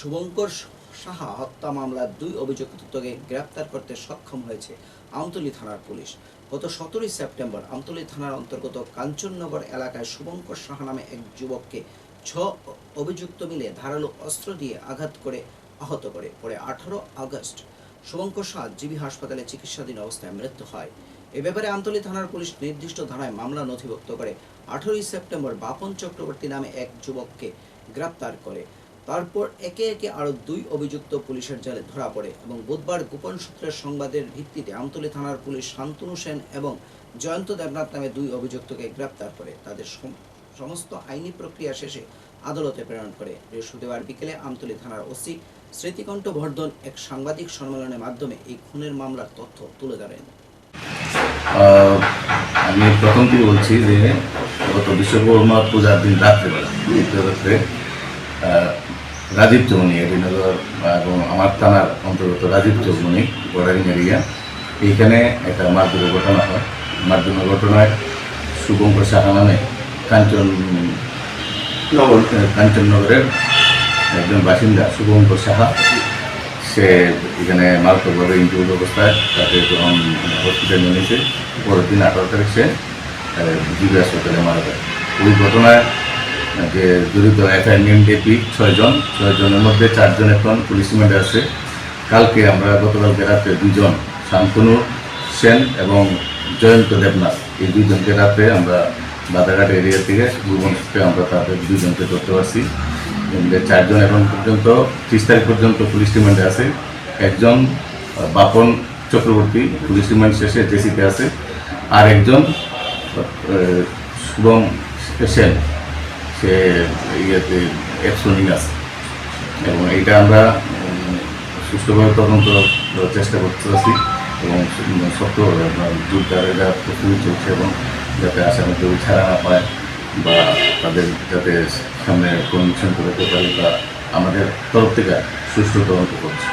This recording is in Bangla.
শুভঙ্কর সাহা হত্যা মামলার দুই অভিযুক্তকে গ্রেপ্তার করতে সক্ষম হয়েছে আমতলী থানার পুলিশ। গত সতেরোই সেপ্টেম্বর আমতলী থানার অন্তর্গত কাঞ্চননগর এলাকায় শুভঙ্কর সাহা নামে এক যুবককে ছ অভিযুক্ত মিলে ধারালো অস্ত্র দিয়ে আঘাত করে আহত করে, পরে আঠারো আগস্ট শুভঙ্কর সাহা জিবি হাসপাতালে চিকিৎসাধীন অবস্থায় মৃত্যু হয়। এ ব্যাপারে আমতলী থানার পুলিশ নির্দিষ্ট ধারায় মামলা নথিভুক্ত করে আঠারোই সেপ্টেম্বর বাপন চক্রবর্তী নামে এক যুবককে গ্রেপ্তার করে। তারপর একে একে আরও দুই অভিযুক্ত পুলিশের জালে ধরা পড়ে এবং বুধবার গোপন সূত্রের সংবাদের ভিত্তিতে আমতলী থানার পুলিশ শান্তনু সেন এবং জয়ন্ত দেবনাথ নামে দুই অভিযুক্তকে গ্রেপ্তার করে। তাদের সমস্ত আইনি প্রক্রিয়া শেষে আদালতে প্রেরণ করে। বৃহস্পতিবার বিকেলে আমতলী থানার ওসি স্মৃতিকণ্ঠ বর্ধন এক সাংবাদিক সম্মেলনের মাধ্যমে এই খুনের মামলার তথ্য তুলে ধরেন। আমি প্রথম থেকে বলছি যে গত বিশ্বকর্মা পূজার দিন রাত্রেবেলা রাত্রে রাজীব চৌমনি এডিনগর এবং আমার থানার অন্তর্গত রাজীব চৌমনি বর্ডারিং এরিয়া। এইখানে একটা মারধরের ঘটনা হয়। মারধরের ঘটনায় শুভঙ্কর সাহা নামে কাঞ্চন নগর। কাঞ্চননগরের একজন বাসিন্দা শুভঙ্কর সাহা সে এখানে মারাত্মকভাবে ইনজুর্ড অবস্থায় তাকে যখন হসপিটালে নিয়েছে পরের দিন আঠারো তারিখ সে জিবি হাসপাতালে মারা যায়। ওই ঘটনায় যে জড়িত এফআইএম এপি ছয়জন ছয়জনের মধ্যে চারজন এখন পুলিশ রিমান্ডে আছে। কালকে আমরা গতকালকে রাত্রে দুজন শান্তনু সেন এবং জয়ন্ত দেবনাথ, এই দুইজনকে রাত্রে আমরা বাদাঘাট এরিয়া থেকে ভুবনকে আমরা তাদের দুজনকে ধরতে পারছি। চারজন এখন পর্যন্ত, ত্রিশ তারিখ পর্যন্ত পুলিশ রিমান্ডে আছে। একজন বাপন চক্রবর্তী পুলিশ রিমান্ড শেষে জেসিতে আছে। আর একজন শুভম সেন। সে ইয়েতে একশনিং আছে। এবং এইটা আমরা সুষ্ঠুভাবে তদন্ত চেষ্টা করতেছি এবং সত্য জোরদার এটা প্রস্তুতি চলছে এবং যাতে আসামি কেউ ছাড়া না পায় বা তাদের যাতে সামনে কনভিকশন করতে পারি বা আমাদের তরফ থেকে সুষ্ঠু তদন্ত করছে।